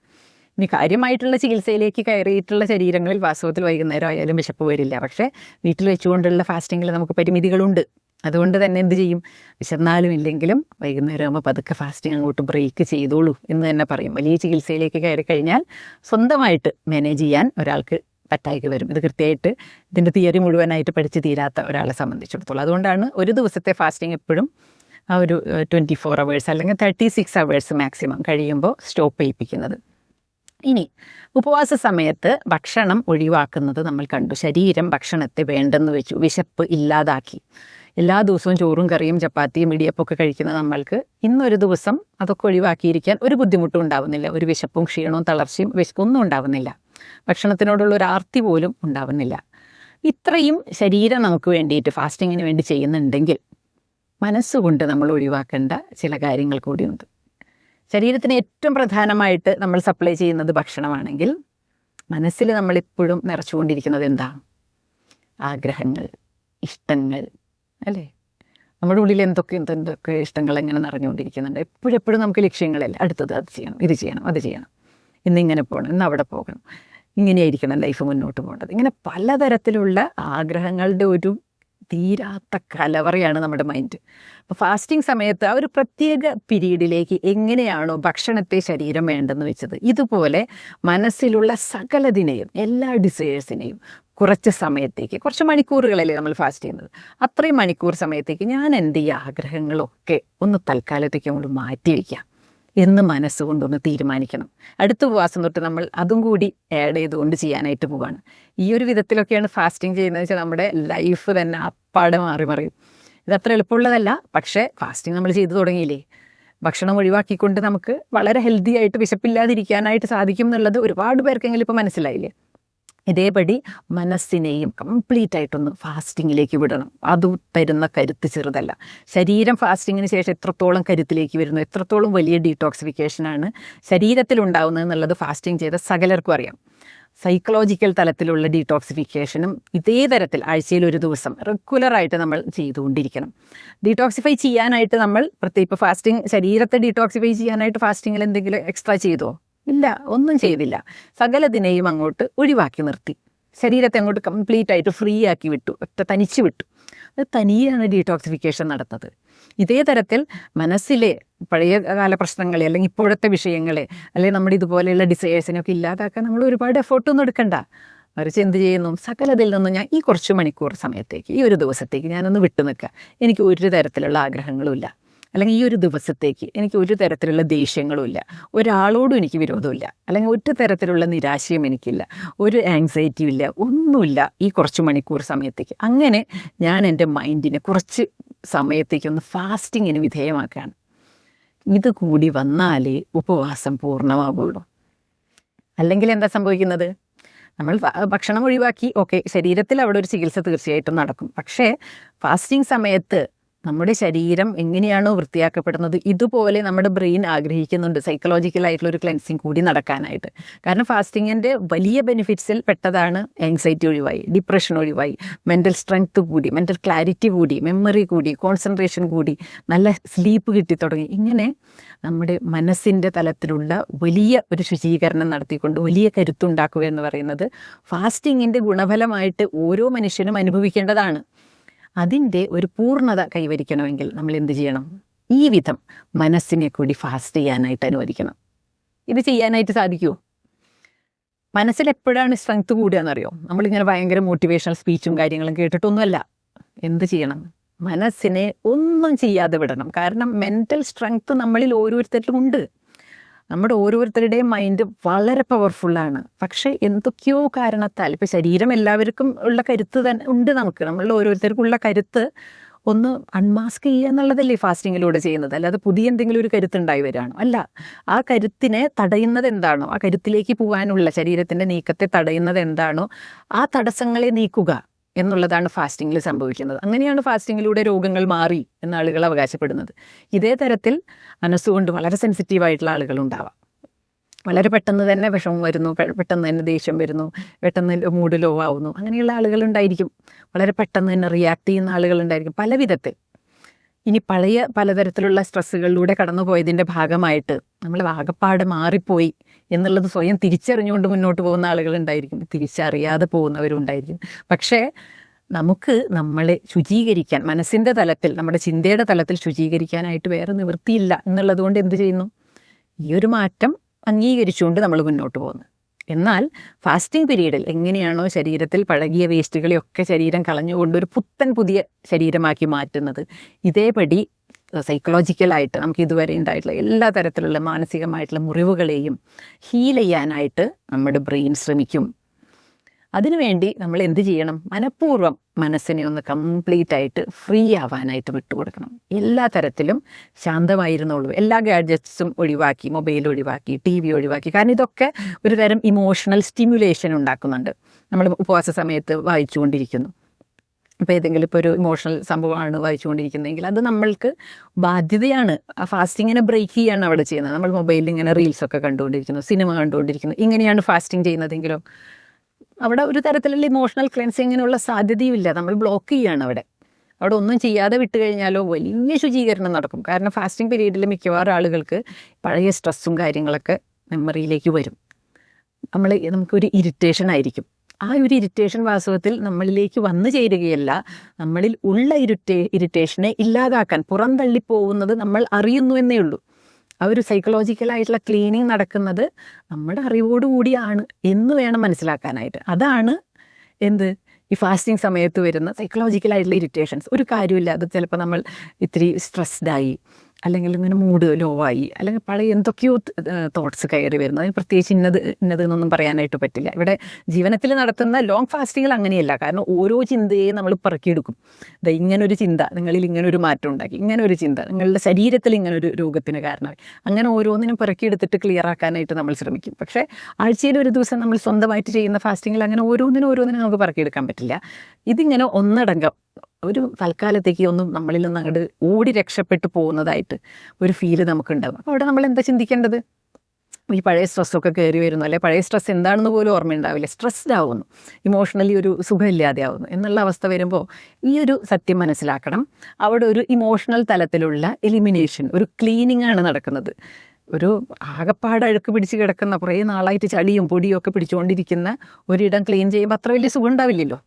ഇനി കാര്യമായിട്ടുള്ള ചികിത്സയിലേക്ക് കയറിയിട്ടുള്ള ശരീരങ്ങളിൽ വാസ്തവത്തിൽ വൈകുന്നേരം ആയാലും വിശപ്പ് വരില്ല. പക്ഷേ വീട്ടിൽ വെച്ചുകൊണ്ടുള്ള ഫാസ്റ്റിങ്ങിൽ നമുക്ക് പരിമിതികളുണ്ട്. അതുകൊണ്ട് തന്നെ എന്ത് ചെയ്യും? വിശന്നാലും ഇല്ലെങ്കിലും വൈകുന്നേരം ആകുമ്പോൾ പതുക്കെ ഫാസ്റ്റിംഗ് അങ്ങോട്ട് ബ്രേക്ക് ചെയ്തോളൂ എന്ന് തന്നെ പറയും. വലിയ ചികിത്സയിലേക്ക് കയറി കഴിഞ്ഞാൽ സ്വന്തമായിട്ട് മാനേജ് ചെയ്യാൻ ഒരാൾക്ക് പറ്റായിക്ക് വരും. ഇത് കൃത്യമായിട്ട് ഇതിന്റെ തിയറി മുഴുവനായിട്ട് പഠിച്ച് തീരാത്ത ഒരാളെ സംബന്ധിച്ചിടത്തോളം. അതുകൊണ്ടാണ് ഒരു ദിവസത്തെ ഫാസ്റ്റിംഗ് എപ്പോഴും ആ ഒരു ട്വന്റി ഫോർ അവേഴ്സ് അല്ലെങ്കിൽ തേർട്ടി സിക്സ് അവേഴ്സ് മാക്സിമം കഴിയുമ്പോൾ സ്റ്റോപ്പ് ചെയ്യിപ്പിക്കുന്നത്. ഇനി ഉപവാസ സമയത്ത് ഭക്ഷണം ഒഴിവാക്കുന്നത് നമ്മൾ കണ്ടു. ശരീരം ഭക്ഷണത്തെ വേണ്ടെന്ന് വെച്ചു. വിശപ്പ് ഇല്ലാതാക്കി. എല്ലാ ദിവസവും ചോറും കറിയും ചപ്പാത്തിയും ഇടിയപ്പൊക്കെ കഴിക്കുന്ന നമ്മൾക്ക് ഇന്നൊരു ദിവസം അതൊക്കെ ഒഴിവാക്കിയിരിക്കാൻ ഒരു ബുദ്ധിമുട്ടും ഉണ്ടാവുന്നില്ല. ഒരു വിശപ്പും ക്ഷീണവും തളർച്ചയും വിശപ്പൊന്നും ഉണ്ടാവുന്നില്ല. ഭക്ഷണത്തിനോടുള്ള ഒരു ആർത്തി പോലും ഉണ്ടാവുന്നില്ല. ഇത്രയും ശരീരം നമുക്ക് വേണ്ടിയിട്ട് ഫാസ്റ്റിങ്ങിന് വേണ്ടി ചെയ്യുന്നുണ്ടെങ്കിൽ മനസ്സുകൊണ്ട് നമ്മൾ ഒഴിവാക്കേണ്ട ചില കാര്യങ്ങൾ കൂടിയുണ്ട്. ശരീരത്തിന് ഏറ്റവും പ്രധാനമായിട്ട് നമ്മൾ സപ്ലൈ ചെയ്യുന്നത് ഭക്ഷണമാണെങ്കിൽ മനസ്സിൽ നമ്മളിപ്പോഴും നിറച്ചുകൊണ്ടിരിക്കുന്നത് എന്താ? ആഗ്രഹങ്ങൾ ഇഷ്ടങ്ങൾ അല്ലേ? നമ്മുടെ ഉള്ളിൽ എന്തൊക്കെ എന്തൊക്കെ ഇഷ്ടങ്ങൾ എങ്ങനെ നിറഞ്ഞുകൊണ്ടിരിക്കുന്നുണ്ട്? എപ്പോഴെപ്പോഴും എപ്പോഴും നമുക്ക് ലക്ഷ്യങ്ങളല്ല? അടുത്തത് അത് ചെയ്യണം ഇത് ചെയ്യണം അത് ചെയ്യണം. ഇന്നിങ്ങനെ പോകണം ഇന്ന് അവിടെ പോകണം. ഇങ്ങനെയായിരിക്കണം ലൈഫ് മുന്നോട്ട് പോകേണ്ടത്. ഇങ്ങനെ പലതരത്തിലുള്ള ആഗ്രഹങ്ങളുടെ ഒരു തീരാത്ത കലവറയാണ് നമ്മുടെ മൈൻഡ് അപ്പോൾ ഫാസ്റ്റിംഗ് സമയത്ത് ആ ഒരു പ്രത്യേക പീരീഡിലേക്ക് എങ്ങനെയാണോ ഭക്ഷണത്തെ ശരീരം വേണ്ടെന്ന് വെച്ചത്. ഇതുപോലെ മനസ്സിലുള്ള സകലതിനെയും എല്ലാ ഡിസയേഴ്സിനെയും കുറച്ച് സമയത്തേക്ക് കുറച്ച് മണിക്കൂറുകളല്ലേ നമ്മൾ ഫാസ്റ്റ് ചെയ്യുന്നത്. അത്രയും മണിക്കൂർ സമയത്തേക്ക് ഞാൻ എന്റെ ഈ ആഗ്രഹങ്ങളൊക്കെ ഒന്ന് തൽക്കാലത്തേക്ക് അങ്ങോട്ട് മാറ്റി വയ്ക്കാം. എന്ന് മനസ്സുകൊണ്ടൊന്ന് തീരുമാനിക്കണം. അടുത്ത ഉപവാസം തൊട്ട് നമ്മൾ അതും കൂടി ആഡ് ചെയ്തുകൊണ്ട് ചെയ്യാനായിട്ട് പോവാണ്. ഈ ഒരു വിധത്തിലൊക്കെയാണ് ഫാസ്റ്റിംഗ് ചെയ്യുന്നത് വെച്ചാൽ നമ്മുടെ ലൈഫ് തന്നെ അപ്പാടെ മാറി മറിയും. ഇതത്ര എളുപ്പമുള്ളതല്ല പക്ഷേ ഫാസ്റ്റിംഗ് നമ്മൾ ചെയ്തു തുടങ്ങിയില്ലേ? ഭക്ഷണം ഒഴിവാക്കിക്കൊണ്ട് നമുക്ക് വളരെ ഹെൽത്തി ആയിട്ട് വിശപ്പില്ലാതിരിക്കാനായിട്ട് സാധിക്കും എന്നുള്ളത് ഒരുപാട് പേർക്കെങ്കിലും ഇപ്പോൾ മനസ്സിലായില്ലേ? ഇതേപടി മനസ്സിനെയും കംപ്ലീറ്റ് ആയിട്ടൊന്ന് ഫാസ്റ്റിങ്ങിലേക്ക് വിടണം. അത് തരുന്ന കരുത്ത് ചെറുതല്ല. ശരീരം ഫാസ്റ്റിങ്ങിന് ശേഷം എത്രത്തോളം കരുത്തിലേക്ക് വരുന്നു എത്രത്തോളം വലിയ ഡീടോക്സിഫിക്കേഷനാണ് ശരീരത്തിലുണ്ടാവുന്നത് എന്നുള്ളത് ഫാസ്റ്റിംഗ് ചെയ്ത സകലർക്കും അറിയാം. സൈക്കോളജിക്കൽ തലത്തിലുള്ള ഡീടോക്സിഫിക്കേഷനും ഇതേ തരത്തിൽ ആഴ്ചയിൽ ഒരു ദിവസം റെഗുലറായിട്ട് നമ്മൾ ചെയ്തുകൊണ്ടിരിക്കണം. ഡീടോക്സിഫൈ ചെയ്യാനായിട്ട് നമ്മൾ പ്രത്യേകിച്ച് ഫാസ്റ്റിംഗ് ശരീരത്തെ ഡീടോക്സിഫൈ ചെയ്യാനായിട്ട് ഫാസ്റ്റിങ്ങിൽ എന്തെങ്കിലും എക്സ്ട്രാ ചെയ്തോ? ഇല്ല ഒന്നും ചെയ്തില്ല. സകലതിനെയും അങ്ങോട്ട് ഒഴിവാക്കി നിർത്തി. ശരീരത്തെ അങ്ങോട്ട് കംപ്ലീറ്റ് ആയിട്ട് ഫ്രീ ആക്കി വിട്ടു. ഒറ്റ തനിച്ച് വിട്ടു. അത് തനിയാണ് ഡീടോക്സിഫിക്കേഷൻ നടത്തുന്നത് ഇതേ തരത്തിൽ മനസ്സിലെ പഴയ കാല പ്രശ്നങ്ങളെ അല്ലെങ്കിൽ ഇപ്പോഴത്തെ വിഷയങ്ങളെ അല്ലെങ്കിൽ നമ്മുടെ ഇതുപോലെയുള്ള ഡിസയേഴ്സിനൊക്കെ ഇല്ലാതാക്കാൻ നമ്മൾ ഒരുപാട് എഫേർട്ടൊന്നും എടുക്കണ്ട. മറിച്ച് എന്ത് ചെയ്യുന്നു? സകലതിൽ നിന്നും ഞാൻ ഈ കുറച്ച് മണിക്കൂർ സമയത്തേക്ക് ഈ ഒരു ദിവസത്തേക്ക് ഞാനൊന്ന് വിട്ടു നിൽക്കുക. എനിക്ക് ഒരു തരത്തിലുള്ള ആഗ്രഹങ്ങളുമില്ല അല്ലെങ്കിൽ ഈ ഒരു ദിവസത്തേക്ക് എനിക്ക് ഒരു തരത്തിലുള്ള ദേഷ്യങ്ങളും ഇല്ല ഒരാളോടും എനിക്ക് വിരോധമില്ല. അല്ലെങ്കിൽ ഒറ്റ തരത്തിലുള്ള നിരാശയും എനിക്കില്ല. ഒരു ആങ്സൈറ്റിയും ഇല്ല ഒന്നുമില്ല ഈ കുറച്ച് മണിക്കൂർ സമയത്തേക്ക്. അങ്ങനെ ഞാൻ എന്റെ മൈൻഡിനെ കുറച്ച് സമയത്തേക്ക് ഒന്ന് ഫാസ്റ്റിങ്ങിന് വിധേയമാക്കുകയാണ്. ഇത് കൂടി വന്നാലേ ഉപവാസം പൂർണമാകുള്ളൂ അല്ലെങ്കിൽ എന്താ സംഭവിക്കുന്നത്? നമ്മൾ ഭക്ഷണം ഒഴിവാക്കി. ഓക്കെ ശരീരത്തിൽ അവിടെ ഒരു ചികിത്സ തീർച്ചയായിട്ടും നടക്കും. പക്ഷേ ഫാസ്റ്റിംഗ് സമയത്ത് നമ്മുടെ ശരീരം എങ്ങനെയാണോ വൃത്തിയാക്കപ്പെടുന്നത് ഇതുപോലെ നമ്മുടെ ബ്രെയിൻ ആഗ്രഹിക്കുന്നുണ്ട് സൈക്കോളജിക്കൽ ആയിട്ടുള്ള ഒരു ക്ലെൻസിങ് കൂടി നടക്കാനായിട്ട്. കാരണം ഫാസ്റ്റിങ്ങിന്റെ വലിയ ബെനിഫിറ്റ്സിൽ പെട്ടതാണ് ആങ്സൈറ്റി ഒഴിവായി ഡിപ്രഷൻ ഒഴിവായി മെന്റൽ സ്ട്രെങ്ത് കൂടി മെന്റൽ ക്ലാരിറ്റി കൂടി മെമ്മറി കൂടി കോൺസെൻട്രേഷൻ കൂടി നല്ല സ്ലീപ്പ് കിട്ടി തുടങ്ങി. ഇങ്ങനെ നമ്മുടെ മനസ്സിന്റെ തലത്തിലുള്ള വലിയ ഒരു ശുചീകരണം നടത്തിക്കൊണ്ട് വലിയ കരുത്തുണ്ടാക്കുക എന്ന് പറയുന്നത് ഫാസ്റ്റിങ്ങിന്റെ ഗുണഫലമായിട്ട് ഓരോ മനുഷ്യനും അനുഭവിക്കേണ്ടതാണ്. അതിന്റെ ഒരു പൂർണത കൈവരിക്കണമെങ്കിൽ നമ്മൾ എന്ത് ചെയ്യണം? ഈ വിധം മനസ്സിനെ കൂടി ഫാസ്റ്റ് ചെയ്യാനായിട്ട് അനുവദിക്കണം. ഇത് ചെയ്യാനായിട്ട് സാധിക്കുമോ മനസ്സിൽ എപ്പോഴാണ് സ്ട്രെങ്ത് കൂടുക എന്നറിയോ നമ്മളിങ്ങനെ ഭയങ്കര മോട്ടിവേഷണൽ സ്പീച്ചും കാര്യങ്ങളും കേട്ടിട്ടൊന്നുമല്ല. എന്ത് ചെയ്യണം? മനസ്സിനെ ഒന്നും ചെയ്യാതെ വിടണം. കാരണം മെന്റൽ സ്ട്രെങ്ത് നമ്മളിൽ ഓരോരുത്തരിലും ഉണ്ട്. നമ്മുടെ ഓരോരുത്തരുടെയും മൈൻഡ് വളരെ പവർഫുള്ളാണ് പക്ഷേ എന്തൊക്കെയോ കാരണത്താൽ ഇപ്പം ശരീരം എല്ലാവർക്കും ഉള്ള കരുത്ത് തന്നെ ഉണ്ട് നമുക്ക്. നമ്മളുടെ ഓരോരുത്തർക്കുള്ള കരുത്ത് ഒന്ന് അൺമാസ്ക് ചെയ്യുക എന്നുള്ളതല്ലേ ഫാസ്റ്റിങ്ങിലൂടെ ചെയ്യുന്നത്. അല്ലാതെ പുതിയ എന്തെങ്കിലും ഒരു കരുത്തുണ്ടായി വരികയാണോ. അല്ല ആ കരുത്തിനെ തടയുന്നത് എന്താണോ ആ കരുത്തിലേക്ക് പോകാനുള്ള ശരീരത്തിന്റെ നീക്കത്തെ തടയുന്നത് എന്താണോ ആ തടസ്സങ്ങളെ നീക്കുക. എന്നുള്ളതാണ് ഫാസ്റ്റിങ്ങിൽ സംഭവിക്കുന്നത്. അങ്ങനെയാണ് ഫാസ്റ്റിങ്ങിലൂടെ രോഗങ്ങൾ മാറി എന്ന ആളുകൾ അവകാശപ്പെടുന്നത്. ഇതേ തരത്തിൽ മനസ്സുകൊണ്ട് വളരെ സെൻസിറ്റീവായിട്ടുള്ള ആളുകൾ ഉണ്ടാവാം. വളരെ പെട്ടെന്ന് തന്നെ വിഷമം വരുന്നു പെട്ടെന്ന് തന്നെ ദേഷ്യം വരുന്നു പെട്ടെന്ന് മൂഡ് ലോ ആവുന്നു. അങ്ങനെയുള്ള ആളുകളുണ്ടായിരിക്കും വളരെ പെട്ടെന്ന് തന്നെ റിയാക്ട് ചെയ്യുന്ന ആളുകളുണ്ടായിരിക്കും പല വിധത്തിൽ ഇനി പഴയ പലതരത്തിലുള്ള സ്ട്രെസ്സുകളിലൂടെ കടന്നുപോയതിന്റെ ഭാഗമായിട്ട് നമ്മൾ വാകപ്പാട് മാറിപ്പോയി എന്നുള്ളത് സ്വയം തിരിച്ചറിഞ്ഞുകൊണ്ട് മുന്നോട്ട് പോകുന്ന ആളുകളുണ്ടായിരിക്കും. തിരിച്ചറിയാതെ പോകുന്നവരുണ്ടായിരിക്കും. പക്ഷേ നമുക്ക് നമ്മളെ ശുചീകരിക്കാൻ മനസ്സിന്റെ തലത്തിൽ നമ്മുടെ ചിന്തയുടെ തലത്തിൽ ശുചീകരിക്കാനായിട്ട് വേറെ നിവൃത്തിയില്ല എന്നുള്ളത് കൊണ്ട് എന്ത് ചെയ്യുന്നു? ഈ ഒരു മാറ്റം അംഗീകരിച്ചുകൊണ്ട് നമ്മൾ മുന്നോട്ട് പോകുന്നു. എന്നാൽ ഫാസ്റ്റിംഗ് പീരീഡിൽ എങ്ങനെയാണോ ശരീരത്തിൽ പഴകിയ വേസ്റ്റുകളെയൊക്കെ ശരീരം കളഞ്ഞുകൊണ്ട് ഒരു പുത്തൻ പുതിയ ശരീരമാക്കി മാറ്റുന്നത്. ഇതേപടി സൈക്കോളജിക്കലായിട്ട് നമുക്ക് ഇതുവരെ ഉണ്ടായിട്ടുള്ള എല്ലാ തരത്തിലുള്ള മാനസികമായിട്ടുള്ള മുറിവുകളെയും ഹീൽ ചെയ്യാനായിട്ട് നമ്മുടെ ബ്രെയിൻ ശ്രമിക്കും. അതിനുവേണ്ടി നമ്മൾ എന്ത് ചെയ്യണം? മനഃപൂർവം മനസ്സിനെ ഒന്ന് കംപ്ലീറ്റ് ആയിട്ട് ഫ്രീ ആവാനായിട്ട് വിട്ടുകൊടുക്കണം എല്ലാ തരത്തിലും ശാന്തമായിരുന്നുള്ളൂ. എല്ലാ ഗാഡ്ജറ്റ്സും ഒഴിവാക്കി മൊബൈൽ ഒഴിവാക്കി ടി വി ഒഴിവാക്കി. കാരണം ഇതൊക്കെ ഒരു തരം ഇമോഷണൽ സ്റ്റിമുലേഷൻ ഉണ്ടാക്കുന്നുണ്ട്. നമ്മൾ ഉപവാസ സമയത്ത് വായിച്ചുകൊണ്ടിരിക്കുന്നു. ഇപ്പോൾ ഏതെങ്കിലും ഇപ്പോൾ ഒരു ഇമോഷണൽ സംഭവമാണ് വായിച്ചുകൊണ്ടിരിക്കുന്നതെങ്കിൽ അത് നമ്മൾക്ക് ബാധ്യതയാണ്. ആ ഫാസ്റ്റിങ്ങിനെ ബ്രേക്ക് ചെയ്യാണ് അവിടെ ചെയ്യുന്നത്. നമ്മൾ മൊബൈലിൽ ഇങ്ങനെ റീൽസൊക്കെ കണ്ടുകൊണ്ടിരിക്കുന്നു സിനിമ കണ്ടുകൊണ്ടിരിക്കുന്നു. ഇങ്ങനെയാണ് ഫാസ്റ്റിംഗ് ചെയ്യുന്നതെങ്കിലോ? അവിടെ ഒരു തരത്തിലുള്ള ഇമോഷണൽ ക്ലെൻസിങ്ങിനുള്ള സാധ്യതയുമില്ല. നമ്മൾ ബ്ലോക്ക് ചെയ്യാണ് അവിടെ. അവിടെ ഒന്നും ചെയ്യാതെ വിട്ട് കഴിഞ്ഞാലോ വലിയ ശുചീകരണം നടക്കും. കാരണം ഫാസ്റ്റിംഗ് പീരീഡിൽ മിക്കവാറും ആളുകൾക്ക് പഴയ സ്ട്രെസ്സും കാര്യങ്ങളൊക്കെ മെമ്മറിയിലേക്ക് വരും. നമ്മൾ നമുക്കൊരു ഇറിറ്റേഷൻ ആയിരിക്കും. ആ ഒരു ഇറിറ്റേഷൻ വാസ്തവത്തിൽ നമ്മളിലേക്ക് വന്നു ചേരുകയല്ല. നമ്മളിൽ ഉള്ള ഇറിറ്റേ ഇറിറ്റേഷനെ ഇല്ലാതാക്കാൻ പുറം പോകുന്നത് നമ്മൾ അറിയുന്നു എന്നേ ഉള്ളൂ. ആ ഒരു സൈക്കോളജിക്കലായിട്ടുള്ള ക്ലീനിങ് നടക്കുന്നത് നമ്മുടെ അറിവോടുകൂടിയാണ് എന്ന് വേണം മനസ്സിലാക്കാനായിട്ട്. അതാണ് എന്ത്? ഈ ഫാസ്റ്റിംഗ് സമയത്ത് വരുന്ന സൈക്കോളജിക്കലായിട്ടുള്ള ഇറിറ്റേഷൻസ് ഒരു കാര്യമില്ല അത് ചിലപ്പോൾ നമ്മൾ ഇത്തിരി സ്ട്രെസ്ഡായി അല്ലെങ്കിൽ ഇങ്ങനെ മൂഡ് ലോ ആയി അല്ലെങ്കിൽ പഴയ എന്തൊക്കെയോ തോട്ട്സ് കയറി വരുന്നു. അതിന് പ്രത്യേകിച്ച് ഇന്നത് ഇന്നത് എന്നൊന്നും പറയാനായിട്ട് പറ്റില്ല. ഇവിടെ ജീവനത്തിൽ നടത്തുന്ന ലോങ് ഫാസ്റ്റിങ്ങിൽ അങ്ങനെയല്ല. കാരണം ഓരോ ചിന്തയെ നമ്മൾ പറക്കിയെടുക്കും. ഇത് ഇങ്ങനൊരു ചിന്ത നിങ്ങളിൽ ഇങ്ങനെ ഒരു മാറ്റം ഉണ്ടാക്കി ഇങ്ങനൊരു ചിന്ത നിങ്ങളുടെ ശരീരത്തിൽ ഇങ്ങനെ ഒരു രോഗത്തിന് കാരണമായി. അങ്ങനെ ഓരോന്നിനും പറക്കിയെടുത്തിട്ട് ക്ലിയർ ആക്കാനായിട്ട് നമ്മൾ ശ്രമിക്കും. പക്ഷേ ആഴ്ചയിൽ ഒരു ദിവസം നമ്മൾ സ്വന്തമായിട്ട് ചെയ്യുന്ന ഫാസ്റ്റിങ്ങിൽ അങ്ങനെ ഓരോന്നിനും ഓരോന്നിനും നമുക്ക് പറക്കിയെടുക്കാൻ പറ്റില്ല. ഇതിങ്ങനെ ഒന്നടങ്കം ഒരു തൽക്കാലത്തേക്ക് ഒന്നും നമ്മളിൽ നിന്ന് അങ്ങോട്ട് ഓടി രക്ഷപ്പെട്ടു പോകുന്നതായിട്ട് ഒരു ഫീൽ നമുക്കുണ്ടാകും അപ്പോൾ അവിടെ നമ്മൾ എന്താ ചിന്തിക്കേണ്ടത്? ഈ പഴയ സ്ട്രെസ്സൊക്കെ കയറി വരുന്നു. അല്ലെ? പഴയ സ്ട്രെസ് എന്താണെന്ന് പോലും ഓർമ്മയുണ്ടാവില്ല. സ്ട്രെസ്ഡ് ആവുന്നു. ഇമോഷണലി ഒരു സുഖമില്ലാതെ ആവുന്നു. എന്നുള്ള അവസ്ഥ വരുമ്പോൾ ഈ ഒരു സത്യം മനസ്സിലാക്കണം. അവിടെ ഒരു ഇമോഷണൽ തലത്തിലുള്ള എലിമിനേഷൻ ഒരു ക്ലീനിങ് ആണ് നടക്കുന്നത്. ഒരു ആകപ്പാട് അഴുക്ക് പിടിച്ച് കിടക്കുന്ന കുറേ നാളായിട്ട് ചളിയും പൊടിയും ഒക്കെ പിടിച്ചുകൊണ്ടിരിക്കുന്ന ഒരിടം ക്ലീൻ ചെയ്യുമ്പോൾ അത്ര വലിയ സുഖം ഉണ്ടാവില്ലല്ലോ.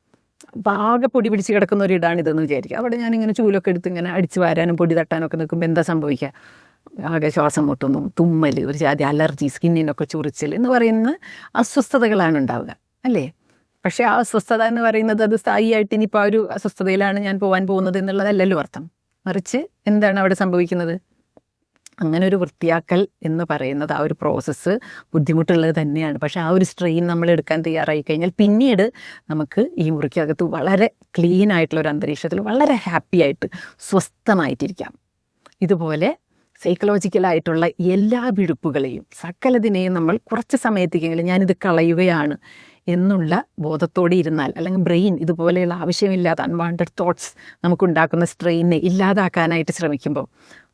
ആകെ പൊടി പിടിച്ച് കിടക്കുന്ന ഒരിടാണ് ഇതെന്ന് വിചാരിക്കുക. അവിടെ ഞാനിങ്ങനെ ചൂലൊക്കെ എടുത്ത് ഇങ്ങനെ അടിച്ച് വാരാനും പൊടി തട്ടാനൊക്കെ നിൽക്കുമ്പോൾ എന്താ സംഭവിക്കുക? ആകെ ശ്വാസം മുട്ടുന്നു തുമ്മൽ ഒരു ജാതി അലർജി സ്കിന്നിനൊക്കെ ചൊറിച്ചൽ എന്ന് പറയുന്ന അസ്വസ്ഥതകളാണ് ഉണ്ടാവുക അല്ലേ? പക്ഷേ ആ അസ്വസ്ഥത എന്ന് പറയുന്നത് അത് സ്ഥായിയായിട്ട് ഇനിയിപ്പോൾ ആ ഒരു അസ്വസ്ഥതയിലാണ് ഞാൻ പോകാൻ പോകുന്നത് എന്നുള്ളതല്ലല്ലോ അർത്ഥം. മറിച്ച് എന്താണ് അവിടെ സംഭവിക്കുന്നത്? അങ്ങനെ ഒരു വൃത്തിയാക്കൽ എന്ന് പറയുന്നത് ആ ഒരു പ്രോസസ്സ് ബുദ്ധിമുട്ടുള്ളത് തന്നെയാണ്. പക്ഷേ ആ ഒരു സ്ട്രെയിൻ നമ്മൾ എടുക്കാൻ തയ്യാറായി കഴിഞ്ഞാൽ പിന്നീട് നമുക്ക് ഈ മുറിക്കകത്ത് വളരെ ക്ലീൻ ആയിട്ടുള്ള ഒരു അന്തരീക്ഷത്തിൽ വളരെ ഹാപ്പി ആയിട്ട് സ്വസ്ഥമായിട്ടിരിക്കാം. ഇതുപോലെ സൈക്കോളജിക്കലായിട്ടുള്ള എല്ലാ വിഴുപ്പുകളെയും സകലതിനെയും നമ്മൾ കുറച്ച് സമയത്തേക്കെങ്കിലും ഞാനിത് കളയുകയാണ് എന്നുള്ള ബോധത്തോടെ ഇരുന്നാൽ അല്ലെങ്കിൽ ബ്രെയിൻ ഇതുപോലെയുള്ള ആവശ്യമില്ലാത്ത അൺവാണ്ടഡ് തോട്ട്സ് നമുക്കുണ്ടാക്കുന്ന സ്ട്രെയിനെ ഇല്ലാതാക്കാനായിട്ട് ശ്രമിക്കുമ്പോൾ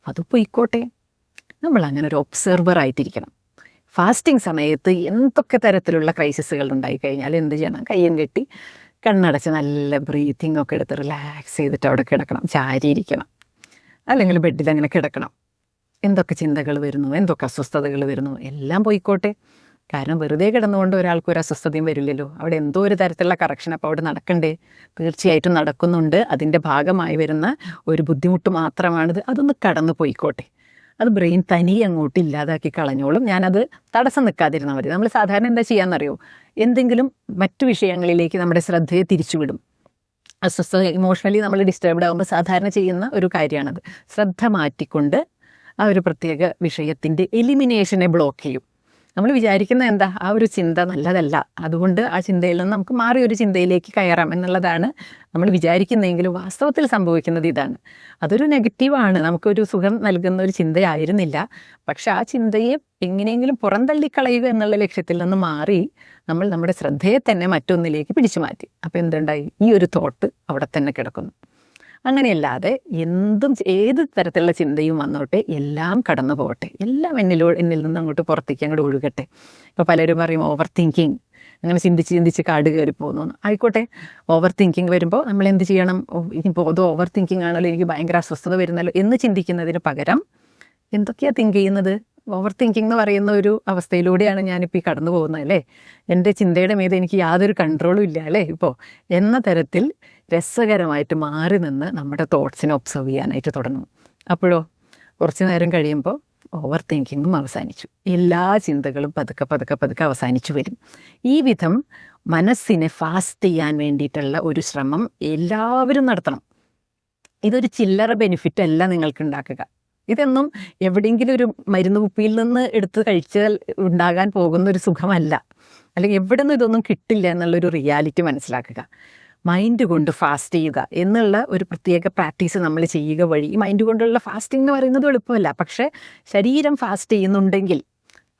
അത് പൊയ്ക്കോട്ടെ നമ്മൾ അങ്ങനെ ഒരു ഒബ്സർവർ ആയിട്ടിരിക്കണം. ഫാസ്റ്റിംഗ് സമയത്ത് എന്തൊക്കെ തരത്തിലുള്ള ക്രൈസിസുകൾ ഉണ്ടായി കഴിഞ്ഞാൽ എന്ത് ചെയ്യണം? കയ്യും കെട്ടി കണ്ണടച്ച് നല്ല ബ്രീത്തിങ് ഒക്കെ എടുത്ത് റിലാക്സ് ചെയ്തിട്ട് അവിടെ കിടക്കണം. ചാരിയിരിക്കണം അല്ലെങ്കിൽ ബെഡിൽ അങ്ങനെ കിടക്കണം. എന്തൊക്കെ ചിന്തകൾ വരുന്നു? എന്തൊക്കെ അസ്വസ്ഥതകൾ വരുന്നു? എല്ലാം പോയിക്കോട്ടെ. കാരണം വെറുതെ കിടന്നുകൊണ്ട് ഒരാൾക്ക് ഒരു അസ്വസ്ഥതയും വരില്ലല്ലോ. അവിടെ എന്തോ ഒരു തരത്തിലുള്ള കറക്ഷൻ അപ്പോൾ അവിടെ നടക്കണ്ടേ? തീർച്ചയായിട്ടും നടക്കുന്നുണ്ട്. അതിന്റെ ഭാഗമായി വരുന്ന ഒരു ബുദ്ധിമുട്ട് മാത്രമാണിത്. അതൊന്ന് കടന്നു പോയിക്കോട്ടെ. അത് ബ്രെയിൻ തനിയെ അങ്ങോട്ട് ഇല്ലാതാക്കി കളഞ്ഞോളും. ഞാനത് തടസ്സം നിൽക്കാതിരുന്നാൽ മതി. നമ്മൾ സാധാരണ എന്താ ചെയ്യാന്നറിയോ? എന്തെങ്കിലും മറ്റു വിഷയങ്ങളിലേക്ക് നമ്മുടെ ശ്രദ്ധയെ തിരിച്ചുവിടും. അസ്വസ്ഥത ഇമോഷണലി നമ്മൾ ഡിസ്റ്റർബ്ഡ് ആകുമ്പോൾ സാധാരണ ചെയ്യുന്ന ഒരു കാര്യമാണത്. ശ്രദ്ധ മാറ്റിക്കൊണ്ട് ആ ഒരു പ്രത്യേക വിഷയത്തിന്റെ എലിമിനേഷനെ ബ്ലോക്ക് ചെയ്യും. നമ്മൾ വിചാരിക്കുന്ന എന്താ? ആ ഒരു ചിന്ത നല്ലതല്ല. അതുകൊണ്ട് ആ ചിന്തയിൽ നിന്ന് നമുക്ക് മാറി ഒരു ചിന്തയിലേക്ക് കയറാം എന്നുള്ളതാണ് നമ്മൾ വിചാരിക്കുന്നതെങ്കിലും വാസ്തവത്തിൽ സംഭവിക്കുന്നത് ഇതാണ്. അതൊരു നെഗറ്റീവാണ് നമുക്കൊരു സുഖം നൽകുന്ന ഒരു ചിന്തയായിരുന്നില്ല. പക്ഷെ ആ ചിന്തയെ എങ്ങനെയെങ്കിലും പുറന്തള്ളിക്കളയുക എന്നുള്ള ലക്ഷ്യത്തിൽ നിന്ന് മാറി നമ്മൾ നമ്മുടെ ശ്രദ്ധയെ തന്നെ മറ്റൊന്നിലേക്ക് പിടിച്ചു മാറ്റി. അപ്പോൾ എന്തുണ്ടായി? ഈ ഒരു തോട്ട് അവിടെ തന്നെ കിടക്കുന്നു. അങ്ങനെയല്ലാതെ എന്തും ഏത് തരത്തിലുള്ള ചിന്തയും വന്നോട്ടെ എല്ലാം കടന്നു പോകട്ടെ. എല്ലാം എന്നിലോ എന്നിൽ നിന്ന് അങ്ങോട്ട് പുറത്തേക്ക് അങ്ങോട്ട് ഒഴുകട്ടെ. ഇപ്പോൾ പലരും പറയും ഓവർ തിങ്കിങ് അങ്ങനെ ചിന്തിച്ച് ചിന്തിച്ച് കാട് കയറി പോകുന്നു ആയിക്കോട്ടെ ഓവർ തിങ്കിങ് വരുമ്പോൾ നമ്മൾ എന്ത് ചെയ്യണം? ഇനിയിപ്പോൾ അത് ഓവർ തിങ്കിങ് ആണല്ലോ എനിക്ക് ഭയങ്കര അസ്വസ്ഥത വരുന്നല്ലോ എന്ന് ചിന്തിക്കുന്നതിന് പകരം എന്തൊക്കെയാണ് തിങ്ക് ചെയ്യുന്നത്? ഓവർ തിങ്കിങ് എന്ന് പറയുന്ന ഒരു അവസ്ഥയിലൂടെയാണ് ഞാനിപ്പോൾ ഈ കടന്നു പോകുന്നത് അല്ലേ? എന്റെ ചിന്തയുടെ മീതെ എനിക്ക് യാതൊരു കൺട്രോളും ഇല്ല അല്ലേ ഇപ്പോൾ എന്ന തരത്തിൽ രസകരമായിട്ട് മാറി നിന്ന് നമ്മുടെ തോട്ട്സിനെ ഒബ്സർവ് ചെയ്യാനായിട്ട് തുടങ്ങും അപ്പോഴോ കുറച്ച് നേരം കഴിയുമ്പോൾ ഓവർ തിങ്കിങ്ങും അവസാനിച്ചു. എല്ലാ ചിന്തകളും പതുക്കെ പതുക്കെ പതുക്കെ അവസാനിച്ചു വരും. ഈ വിധം മനസ്സിനെ ഫാസ്റ്റ് ചെയ്യാൻ വേണ്ടിയിട്ടുള്ള ഒരു ശ്രമം എല്ലാവരും നടത്തണം. ഇതൊരു ചില്ലറ ബെനിഫിറ്റ് അല്ല നിങ്ങൾക്ക് ഉണ്ടാക്കുക. ഇതൊന്നും എവിടെയെങ്കിലും ഒരു മരുന്ന് കുപ്പിയിൽ നിന്ന് എടുത്ത് കഴിച്ചാൽ ഉണ്ടാകാൻ പോകുന്ന ഒരു സുഖമല്ല. അല്ലെങ്കിൽ എവിടെ നിന്ന് ഇതൊന്നും കിട്ടില്ല എന്നുള്ളൊരു റിയാലിറ്റി മനസ്സിലാക്കുക. മൈൻഡ് കൊണ്ട് ഫാസ്റ്റ് ചെയ്യുക എന്നുള്ള ഒരു പ്രത്യേക പ്രാക്ടീസ് നമ്മൾ ചെയ്യുക വഴി. ഈ മൈൻഡ് കൊണ്ടുള്ള ഫാസ്റ്റിംഗ് എന്ന് പറയുന്നത് എളുപ്പമല്ല. പക്ഷേ ശരീരം ഫാസ്റ്റ് ചെയ്യുന്നുണ്ടെങ്കിൽ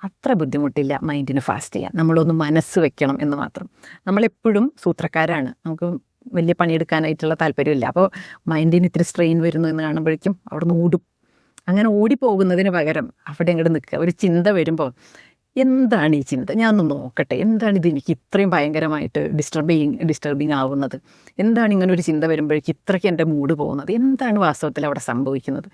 അത്ര ബുദ്ധിമുട്ടില്ല മൈൻഡിന് ഫാസ്റ്റ് ചെയ്യാൻ. നമ്മളൊന്ന് മനസ്സ് വെക്കണം എന്ന് മാത്രം. നമ്മളെപ്പോഴും സൂത്രക്കാരാണ്. നമുക്ക് വലിയ പണിയെടുക്കാനായിട്ടുള്ള താല്പര്യമില്ല. അപ്പോൾ മൈൻഡിന് ഇത്തിരി സ്ട്രെയിൻ വരുന്നു എന്ന് കാണുമ്പോഴേക്കും അവിടെ നിന്ന് ഓടും. അങ്ങനെ ഓടിപ്പോകുന്നതിന് പകരം അവിടെ ഇങ്ങോട്ട് നിൽക്കുക. ഒരു ചിന്ത വരുമ്പോൾ എന്താണ് ഈ ചിന്ത? ഞാനൊന്ന് നോക്കട്ടെ. എന്താണ് ഇത് എനിക്ക് ഇത്രയും ഭയങ്കരമായിട്ട് ഡിസ്റ്റർബിങ് ഡിസ്റ്റർബിങ് ആവുന്നത്? എന്താണ് ഇങ്ങനെ ഒരു ചിന്ത വരുമ്പോഴേക്ക് ഇത്രയ്ക്ക് എന്റെ മൂഡ് പോകുന്നത്? എന്താണ് വാസ്തവത്തിൽ അവിടെ സംഭവിക്കുന്നത്?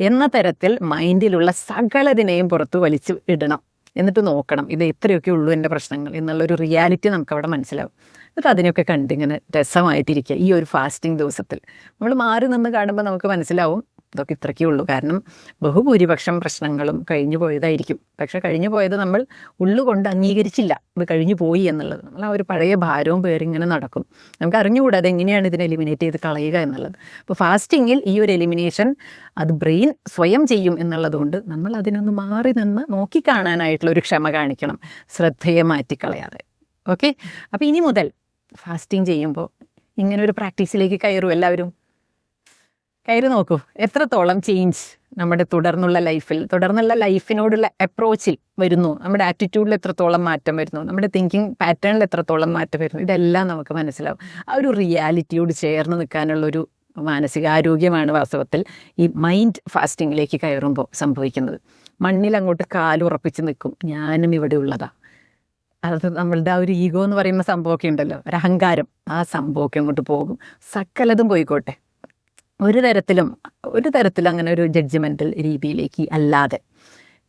എന്ന തരത്തിൽ മൈൻഡിലുള്ള സകലതിനെയും പുറത്ത് വലിച്ചു ഇടണം. എന്നിട്ട് നോക്കണം. ഇത് എത്രയൊക്കെ ഉള്ളൂ എന്റെ പ്രശ്നങ്ങൾ എന്നുള്ളൊരു റിയാലിറ്റി നമുക്ക് അവിടെ മനസ്സിലാവും. എന്നിട്ട് അതിനെയൊക്കെ കണ്ട് ഇങ്ങനെ രസമായിട്ടിരിക്കുക ഈ ഒരു ഫാസ്റ്റിംഗ് ദിവസത്തിൽ. നമ്മൾ മാറി നിന്ന് കാണുമ്പോൾ നമുക്ക് മനസ്സിലാവും ഇതൊക്കെ ഇത്രയ്ക്കേ ഉള്ളൂ. കാരണം ബഹുഭൂരിപക്ഷം പ്രശ്നങ്ങളും കഴിഞ്ഞു പോയതായിരിക്കും. പക്ഷെ കഴിഞ്ഞു പോയത് നമ്മൾ ഉള്ളുകൊണ്ട് അംഗീകരിച്ചില്ല. ഇത് കഴിഞ്ഞു പോയി എന്നുള്ളത്. നമ്മൾ ആ ഒരു പഴയ ഭാരവും പേരിങ്ങനെ നടക്കും. നമുക്ക് അറിഞ്ഞുകൂടാ എങ്ങനെയാണ് ഇതിനെ എലിമിനേറ്റ് ചെയ്ത് കളയുക എന്നുള്ളത്. അപ്പോൾ ഫാസ്റ്റിങ്ങിൽ ഈ ഒരു എലിമിനേഷൻ അത് ബ്രെയിൻ സ്വയം ചെയ്യും എന്നുള്ളതുകൊണ്ട് നമ്മൾ അതിനൊന്ന് മാറി നിന്ന് നോക്കിക്കാണാനായിട്ടുള്ള ഒരു ക്ഷമ കാണിക്കണം. ശ്രദ്ധയെ മാറ്റിക്കളയാതെ. ഓക്കെ അപ്പോൾ ഇനി മുതൽ ഫാസ്റ്റിംഗ് ചെയ്യുമ്പോൾ ഇങ്ങനെ ഒരു പ്രാക്ടീസിലേക്ക് കയറും എല്ലാവരും. കയറി നോക്കൂ. എത്രത്തോളം ചേഞ്ച് നമ്മുടെ തുടർന്നുള്ള ലൈഫിൽ തുടർന്നുള്ള ലൈഫിനോടുള്ള അപ്രോച്ചിൽ വരുന്നു? നമ്മുടെ ആറ്റിറ്റ്യൂഡിൽ എത്രത്തോളം മാറ്റം വരുന്നു? നമ്മുടെ തിങ്കിങ് പാറ്റേണിൽ എത്രത്തോളം മാറ്റം വരുന്നു? ഇതെല്ലാം നമുക്ക് മനസ്സിലാവും. ആ ഒരു റിയാലിറ്റിയോട് ചേർന്ന് നിൽക്കാനുള്ളൊരു മാനസികാരോഗ്യമാണ് വാസ്തവത്തിൽ ഈ മൈൻഡ് ഫാസ്റ്റിങ്ങിലേക്ക് കയറുമ്പോൾ സംഭവിക്കുന്നത്. മണ്ണിൽ അങ്ങോട്ട് കാലുറപ്പിച്ച് നിൽക്കും. ഞാനും ഇവിടെ ഉള്ളതാ. അത് നമ്മളുടെ ആ ഒരു ഈഗോ എന്ന് പറയുന്ന സംഭവമൊക്കെ ഉണ്ടല്ലോ. ഒരു അഹങ്കാരം. ആ സംഭവമൊക്കെ അങ്ങോട്ട് പോകും. സകലതും പോയിക്കോട്ടെ. ഒരു തരത്തിലും ഒരു തരത്തിലും അങ്ങനെ ഒരു ജഡ്ജ്മെന്റൽ രീതിയിലേക്ക് അല്ലാതെ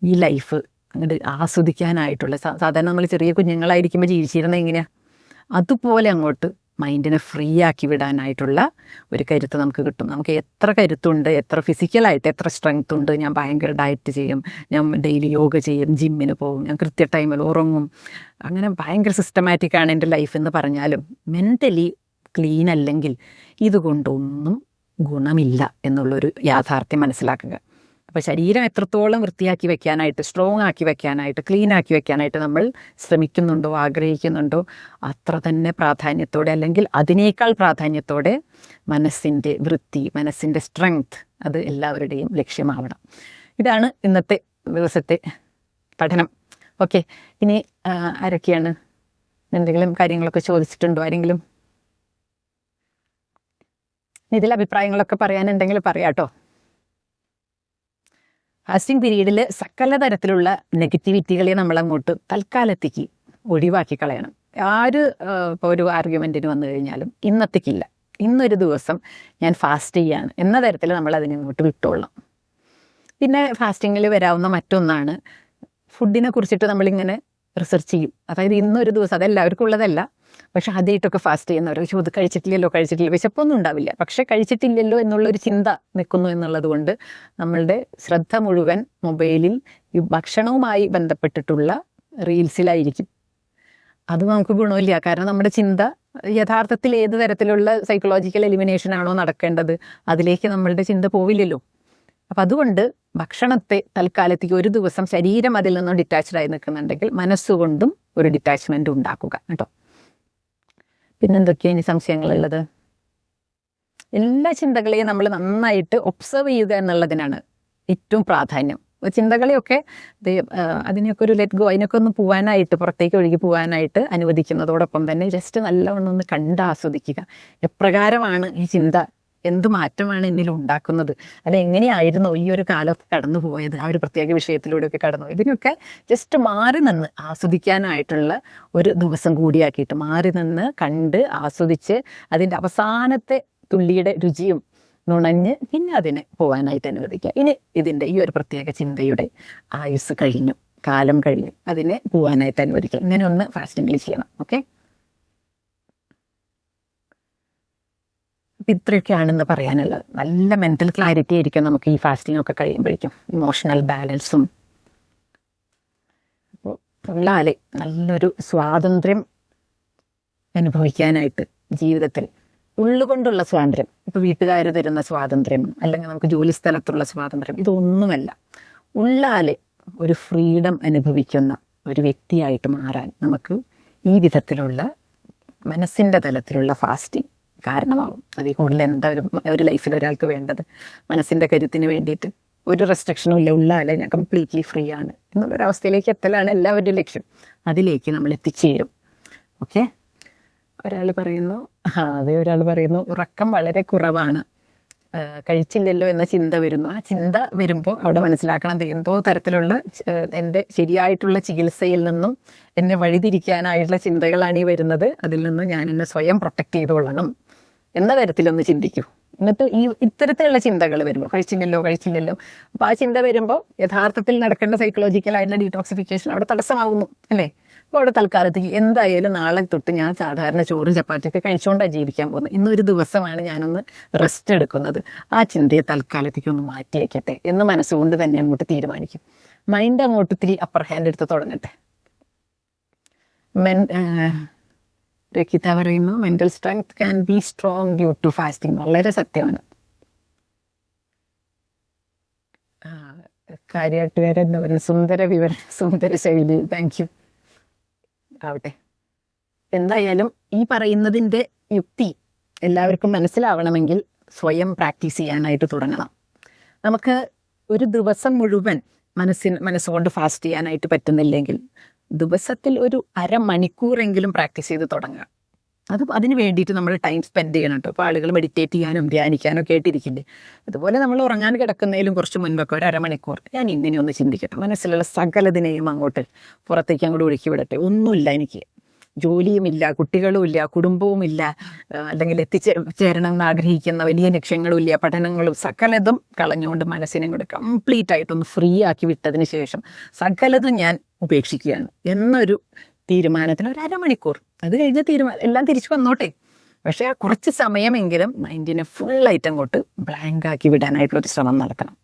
ഈ ലൈഫ് അങ്ങോട്ട് ആസ്വദിക്കാനായിട്ടുള്ള സാധാരണ നമ്മൾ ചെറിയ കുഞ്ഞുങ്ങളായിരിക്കുമ്പോൾ ജീവിച്ചിരുന്നത് എങ്ങനെയാണ് അതുപോലെ അങ്ങോട്ട് മൈൻഡിനെ ഫ്രീ ആക്കി വിടാനായിട്ടുള്ള ഒരു കരുത്ത് നമുക്ക് കിട്ടും. നമുക്ക് എത്ര കരുത്തുണ്ട് എത്ര ഫിസിക്കലായിട്ട് എത്ര സ്ട്രെങ്ത് ഉണ്ട് ഞാൻ ഭയങ്കര ഡയറ്റ് ചെയ്യും ഞാൻ ഡെയിലി യോഗ ചെയ്യും ജിമ്മിന് പോകും ഞാൻ കൃത്യ ടൈമിൽ ഉറങ്ങും. അങ്ങനെ ഭയങ്കര സിസ്റ്റമാറ്റിക്കാണ് എന്റെ ലൈഫ് എന്ന് പറഞ്ഞാലും മെന്റലി ക്ലീൻ അല്ലെങ്കിൽ ഇതുകൊണ്ടൊന്നും ഗുണമില്ല എന്നുള്ളൊരു യാഥാർത്ഥ്യം മനസ്സിലാക്കുക. അപ്പോൾ ശരീരം എത്രത്തോളം വൃത്തിയാക്കി വെക്കാനായിട്ട് സ്ട്രോങ് ആക്കി വെക്കാനായിട്ട് ക്ലീൻ ആക്കി വെക്കാനായിട്ട് നമ്മൾ ശ്രമിക്കുന്നുണ്ടോ ആഗ്രഹിക്കുന്നുണ്ടോ അത്ര തന്നെ പ്രാധാന്യത്തോടെ അല്ലെങ്കിൽ അതിനേക്കാൾ പ്രാധാന്യത്തോടെ മനസ്സിന്റെ വൃത്തി മനസ്സിന്റെ സ്ട്രെങ്ത് അത് എല്ലാവരുടെയും ലക്ഷ്യമാവണം. ഇതാണ് ഇന്നത്തെ ദിവസത്തെ പഠനം. ഓക്കെ. ഇനി ആരൊക്കെയാണ്? എന്തെങ്കിലും കാര്യങ്ങളൊക്കെ ചോദിച്ചിട്ടുണ്ടോ? ആരെങ്കിലും ഇതിൽ അഭിപ്രായങ്ങളൊക്കെ പറയാനുണ്ടെങ്കിൽ പറയാട്ടോ. ഫാസ്റ്റിംഗ് പീരീഡിൽ സകല തരത്തിലുള്ള നെഗറ്റിവിറ്റികളെ നമ്മൾ അങ്ങോട്ട് തൽക്കാലത്തേക്ക് ഒഴിവാക്കി കളയണം ആര് ഇപ്പോൾ ഒരു ആർഗ്യുമെന്റിന് വന്നു കഴിഞ്ഞാലും ഇന്നത്തേക്കില്ല. ഇന്നൊരു ദിവസം ഞാൻ ഫാസ്റ്റ് ചെയ്യാണ് എന്ന തരത്തിൽ നമ്മൾ അതിനെ അങ്ങോട്ട് വിട്ടോളണം. പിന്നെ ഫാസ്റ്റിങ്ങിൽ വരാവുന്ന മറ്റൊന്നാണ് ഫുഡിനെ കുറിച്ചിട്ട് നമ്മളിങ്ങനെ റിസർച്ച് ചെയ്യും. അതായത് ഇന്നൊരു ദിവസം അതെല്ലാവർക്കും ഉള്ളതല്ല. പക്ഷെ ആദ്യമായിട്ടൊക്കെ ഫാസ്റ്റ് ചെയ്യുന്നവർ പക്ഷെ അത് കഴിച്ചിട്ടില്ലല്ലോ കഴിച്ചിട്ടില്ല വിശപ്പൊന്നും ഉണ്ടാവില്ല. പക്ഷെ കഴിച്ചിട്ടില്ലല്ലോ എന്നുള്ളൊരു ചിന്ത നിൽക്കുന്നു എന്നുള്ളത് കൊണ്ട് നമ്മളുടെ ശ്രദ്ധ മുഴുവൻ മൊബൈലിൽ ഈ ഭക്ഷണവുമായി ബന്ധപ്പെട്ടിട്ടുള്ള റീൽസിലായിരിക്കും. അത് നമുക്ക് ഗുണമില്ല. കാരണം നമ്മുടെ ചിന്ത യഥാർത്ഥത്തിൽ ഏത് തരത്തിലുള്ള സൈക്കോളജിക്കൽ എലിമിനേഷൻ ആണോ നടക്കേണ്ടത്? അതിലേക്ക് നമ്മളുടെ ചിന്ത പോവില്ലല്ലോ. അപ്പം അതുകൊണ്ട് ഭക്ഷണത്തെ തൽക്കാലത്തേക്ക് ഒരു ദിവസം ശരീരം അതിൽ നിന്നും ഡിറ്റാച്ച്ഡ് ആയി നിൽക്കുന്നുണ്ടെങ്കിൽ മനസ്സുകൊണ്ടും ഒരു ഡിറ്റാച്ച്മെന്റ് ഉണ്ടാക്കുക. കേട്ടോ? പിന്നെന്തൊക്കെയാണ് ഇനി സംശയങ്ങളുള്ളത്? എല്ലാ ചിന്തകളെയും നമ്മൾ നന്നായിട്ട് ഒബ്സർവ് ചെയ്യുക എന്നുള്ളതിനാണ് ഏറ്റവും പ്രാധാന്യം. ചിന്തകളെയൊക്കെ അതിനെയൊക്കെ ഒരു ലെറ്റ് ഗോ അതിനൊക്കെ ഒന്ന് പോവാനായിട്ട് പുറത്തേക്ക് ഒഴുകി പോവാനായിട്ട് അനുവദിക്കുന്നതോടൊപ്പം തന്നെ ജസ്റ്റ് നല്ലവണ്ണം ഒന്ന് കണ്ട് ആസ്വദിക്കുക എപ്രകാരമാണ് ഈ ചിന്ത എന്ത് മാറ്റമാണ് എന്നിൽ ഉണ്ടാക്കുന്നത്? അല്ല എങ്ങനെയായിരുന്നു ഈ ഒരു കാലത്ത് കടന്നു പോയത്? ആ ഒരു പ്രത്യേക വിഷയത്തിലൂടെയൊക്കെ കടന്നു ഇതിനൊക്കെ ജസ്റ്റ് മാറി നിന്ന് ആസ്വദിക്കാനായിട്ടുള്ള ഒരു ദിവസം കൂടിയാക്കിയിട്ട് മാറി നിന്ന് കണ്ട് ആസ്വദിച്ച് അതിന്റെ അവസാനത്തെ തുള്ളിയുടെ രുചിയും നുണഞ്ഞ് പിന്നെ അതിനെ പോകാനായിട്ട് അനുവദിക്കുക. ഇനി ഇതിന്റെ ഈ ഒരു പ്രത്യേക ചിന്തയുടെ ആയുസ് കഴിഞ്ഞു കാലം കഴിഞ്ഞു. അതിനെ പോകാനായിട്ട് അനുവദിക്കുക. ഇങ്ങനെ ഒന്ന് ഫാസ്റ്റിംഗിൽ ചെയ്യണം. ഓക്കെ അപ്പം ഇത്രയൊക്കെയാണെന്ന് പറയാനുള്ളത്. നല്ല മെന്റൽ ക്ലാരിറ്റി ആയിരിക്കും നമുക്ക് ഈ ഫാസ്റ്റിംഗ് ഒക്കെ കഴിയുമ്പോഴേക്കും. ഇമോഷണൽ ബാലൻസും അപ്പോൾ ഉള്ളാലെ നല്ലൊരു സ്വാതന്ത്ര്യം അനുഭവിക്കാനായിട്ട് ജീവിതത്തിൽ ഉള്ളുകൊണ്ടുള്ള സ്വാതന്ത്ര്യം ഇപ്പോൾ വീട്ടുകാർ തരുന്ന സ്വാതന്ത്ര്യം അല്ലെങ്കിൽ നമുക്ക് ജോലി സ്ഥലത്തുള്ള സ്വാതന്ത്ര്യം ഇതൊന്നുമല്ല. ഉള്ളാലെ ഒരു ഫ്രീഡം അനുഭവിക്കുന്ന ഒരു വ്യക്തിയായിട്ട് മാറാൻ നമുക്ക് ഈ വിധത്തിലുള്ള മനസ്സിന്റെ തലത്തിലുള്ള ഫാസ്റ്റിംഗ് കാരണമാവും. അതിൽ കൂടുതൽ എന്താ ഒരു ഒരു ലൈഫിൽ ഒരാൾക്ക് വേണ്ടത്. മനസ്സിന്റെ കരുത്തിന് വേണ്ടിയിട്ട് ഒരു റെസ്ട്രിക്ഷനും ഇല്ല. ഉള്ളാലെ ഞാൻ കംപ്ലീറ്റ്ലി ഫ്രീ ആണ്. എന്നുള്ളൊരവസ്ഥയിലേക്ക് എത്തലാണ് എല്ലാവരുടെയും ലക്ഷ്യം. അതിലേക്ക് നമ്മൾ എത്തിച്ചേരും. ഓക്കെ ഒരാൾ പറയുന്നു അതേ ഒരാൾ പറയുന്നു ഉറക്കം വളരെ കുറവാണ്. കഴിച്ചില്ലല്ലോ എന്ന ചിന്ത വരുന്നു. ആ ചിന്ത വരുമ്പോൾ അവിടെ മനസ്സിലാക്കണം എന്തോ തരത്തിലുള്ള എന്റെ ശരിയായിട്ടുള്ള ചികിത്സയിൽ നിന്നും എന്നെ വഴിതിരിക്കാനായിട്ടുള്ള ചിന്തകളാണ് ഈ വരുന്നത്. അതിൽ നിന്ന് ഞാൻ എന്നെ സ്വയം പ്രൊട്ടക്റ്റ് ചെയ്തുകൊള്ളണം. എന്ന തരത്തിലൊന്ന് ചിന്തിക്കൂ. എന്നിട്ട് ഈ ഇത്തരത്തിലുള്ള ചിന്തകൾ വരുമ്പോൾ കഴിച്ചില്ലല്ലോ കഴിച്ചില്ലല്ലോ. അപ്പോൾ ആ ചിന്ത വരുമ്പോൾ യഥാർത്ഥത്തിൽ നടക്കേണ്ട സൈക്കോളജിക്കൽ ആയിരുന്ന ഡീടോക്സിഫിക്കേഷൻ അവിടെ തടസ്സമാവുന്നു അല്ലേ? അപ്പോൾ അവിടെ തൽക്കാലത്തേക്ക് എന്തായാലും നാളെ തൊട്ട് ഞാൻ സാധാരണ ചോറും ചപ്പാത്തിയൊക്കെ കഴിച്ചുകൊണ്ടാണ് ജീവിക്കാൻ പോകുന്നത്. ഇന്നൊരു ദിവസമാണ് ഞാനൊന്ന് റെസ്റ്റ് എടുക്കുന്നത്. ആ ചിന്തയെ തൽക്കാലത്തേക്ക് ഒന്ന് മാറ്റിയേക്കട്ടെ എന്ന് മനസ്സുകൊണ്ട് തന്നെ അങ്ങോട്ട് തീരുമാനിക്കും. മൈൻഡ് അങ്ങോട്ട് ഇത്തിരി അപ്പർ ഹാൻഡ് എടുത്ത് തുടങ്ങട്ടെ. മെൻ രക്കിത പറയുന്നു? Mental strength can be strong due to fasting വളരെ സത്യമാണ്. കാര്യമായിട്ട് വേറെ എന്താ പറയുക സുന്ദര വിവര സുന്ദര ശൈലി. താങ്ക് യു ആവട്ടെ. എന്തായാലും ഈ പറയുന്നതിന്റെ യുക്തി എല്ലാവർക്കും മനസ്സിലാവണമെങ്കിൽ സ്വയം പ്രാക്ടീസ് ചെയ്യാനായിട്ട് തുടങ്ങണം. നമുക്ക് ഒരു ദിവസം മുഴുവൻ മനസ്സിന് മനസ്സുകൊണ്ട് ഫാസ്റ്റ് ചെയ്യാനായിട്ട് പറ്റുന്നില്ലെങ്കിൽ ദിവസത്തിൽ ഒരു അരമണിക്കൂറെങ്കിലും പ്രാക്ടീസ് ചെയ്ത് തുടങ്ങുക. അത് അതിന് വേണ്ടിയിട്ട് നമ്മൾ ടൈം സ്പെൻഡ് ചെയ്യണം കേട്ടോ ഇപ്പോൾ ആളുകൾ മെഡിറ്റേറ്റ് ചെയ്യാനും ധ്യാനിക്കാനും ഒക്കെ ആയിട്ടിരിക്കില്ലേ. അതുപോലെ നമ്മൾ ഉറങ്ങാൻ കിടക്കുന്നതിലും കുറച്ച് മുൻപൊക്കെ ഒരു അരമണിക്കൂർ. ഞാൻ ഇങ്ങനെ ഒന്ന് ചിന്തിക്കട്ടെ. മനസ്സിലുള്ള സകലതിനെയും അങ്ങോട്ട് പുറത്തേക്ക് അങ്ങോട്ട് ഒഴുക്കി വിടട്ടെ. ഒന്നുമില്ല എനിക്ക്. ജോലിയുമില്ല കുട്ടികളുമില്ല കുടുംബവുമില്ല അല്ലെങ്കിൽ എത്തിച്ചേരണം എന്ന് ആഗ്രഹിക്കുന്ന വലിയ ലക്ഷ്യങ്ങളുമില്ല പഠനങ്ങളും സകലതും കളഞ്ഞുകൊണ്ട് മനസ്സിനെ കൂടെ കംപ്ലീറ്റ് ആയിട്ടൊന്ന് ഫ്രീ ആക്കി വിട്ടതിന് ശേഷം സകലതും ഞാൻ ഉപേക്ഷിക്കുകയാണ്. എന്നൊരു തീരുമാനത്തിന് ഒരു അരമണിക്കൂർ. അത് കഴിഞ്ഞ തീരുമാനം എല്ലാം തിരിച്ചു വന്നോട്ടെ. പക്ഷേ ആ കുറച്ച് സമയമെങ്കിലും മൈൻഡിനെ ഫുൾ ഐറ്റം കൊണ്ട് ബ്ലാങ്ക് ആക്കി വിടാനായിട്ടുള്ള ഒരു ശ്രമം നടക്കണം.